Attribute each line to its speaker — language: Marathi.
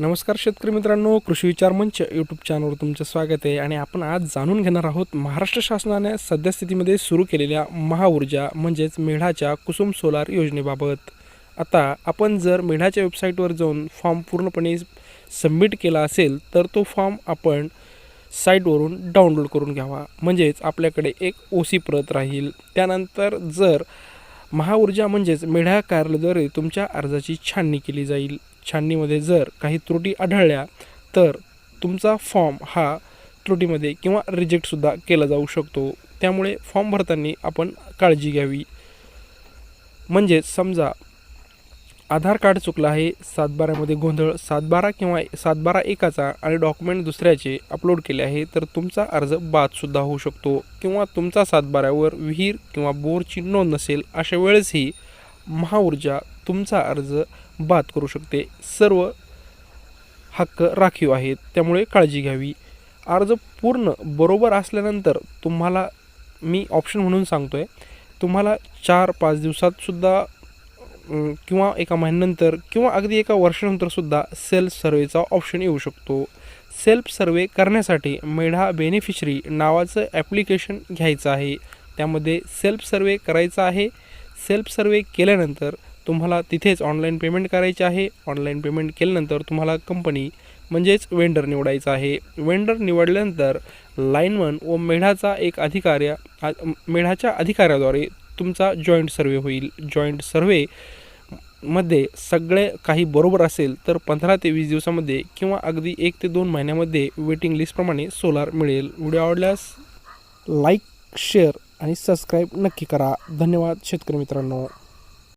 Speaker 1: नमस्कार शेतकरी मित्रांनो कृषी विचार मंच यूट्यूब चॅनलवर तुमचं स्वागत आहे. आणि आपण आज जाणून घेणार आहोत महाराष्ट्र शासनाने सद्यस्थितीमध्ये सुरू केलेल्या महाऊर्जा म्हणजेच मेढाच्या कुसुम सोलार योजनेबाबत. आता आपण जर मेढाच्या वेबसाईटवर जाऊन फॉर्म पूर्णपणे सबमिट केला असेल तर तो फॉर्म आपण साईटवरून डाउनलोड करून घ्यावा. म्हणजेच आपल्याकडे एक ओ सी प्रत राहील. त्यानंतर जर महाऊर्जा म्हणजेच मेढा कार्यालयाद्वारे तुमच्या अर्जाची छाननी केली जाईल. छाननीमध्ये जर काही त्रुटी आढळल्या तर तुमचा फॉर्म हा त्रुटीमध्ये किंवा रिजेक्टसुद्धा केला जाऊ शकतो. त्यामुळे फॉर्म भरताना आपण काळजी घ्यावी. म्हणजेच समजा आधार कार्ड चुकलं आहे सातबारामध्ये गोंधळ सातबारा किंवा सातबारा एकाचा आणि डॉक्युमेंट दुसऱ्याचे अपलोड केले आहे तर तुमचा अर्ज बादसुद्धा होऊ शकतो किंवा तुमचा सातबाऱ्यावर विहीर किंवा बोरची नोंद नसेल अशा वेळेसही महाऊर्जा तुमचा अर्ज बाद करू शकते. सर्व हक्क राखीव आहेत त्यामुळे काळजी घ्यावी. अर्ज पूर्ण बरोबर असल्यानंतर तुम्हाला मी ऑप्शन म्हणून सांगतो आहे तुम्हाला चार पाच दिवसातसुद्धा किंवा एका महिन्यानंतर किंवा अगदी एका वर्षानंतरसुद्धा सेल्फ सर्वेचा ऑप्शन येऊ शकतो. सेल्फ सर्वे करण्यासाठी मेढा बेनिफिशरी नावाचं ॲप्लिकेशन घ्यायचं आहे. त्यामध्ये सेल्फ सर्वे करायचा आहे. सेल्फ सर्वे केल्यानंतर तुम्हाला तिथेच ऑनलाईन पेमेंट करायचे आहे. ऑनलाईन पेमेंट केल्यानंतर तुम्हाला कंपनी म्हणजेच वेंडर निवडायचा आहे. वेंडर निवडल्यानंतर लाईनमन व मेढाचा एक अधिकारी मेढाच्या अधिकाऱ्याद्वारे तुमचा जॉईंट सर्वे होईल. जॉईंट सर्वे मध्ये सगळे काही बरोबर असेल तर पंधरा ते वीस दिवसामध्ये किंवा अगदी एक ते दोन महिन्यामध्ये वेटिंग लिस्टप्रमाणे सोलार मिळेल. व्हिडिओ आवडल्यास लाईक शेअर आणि सबस्क्राईब नक्की करा. धन्यवाद शेतकरी मित्रांनो.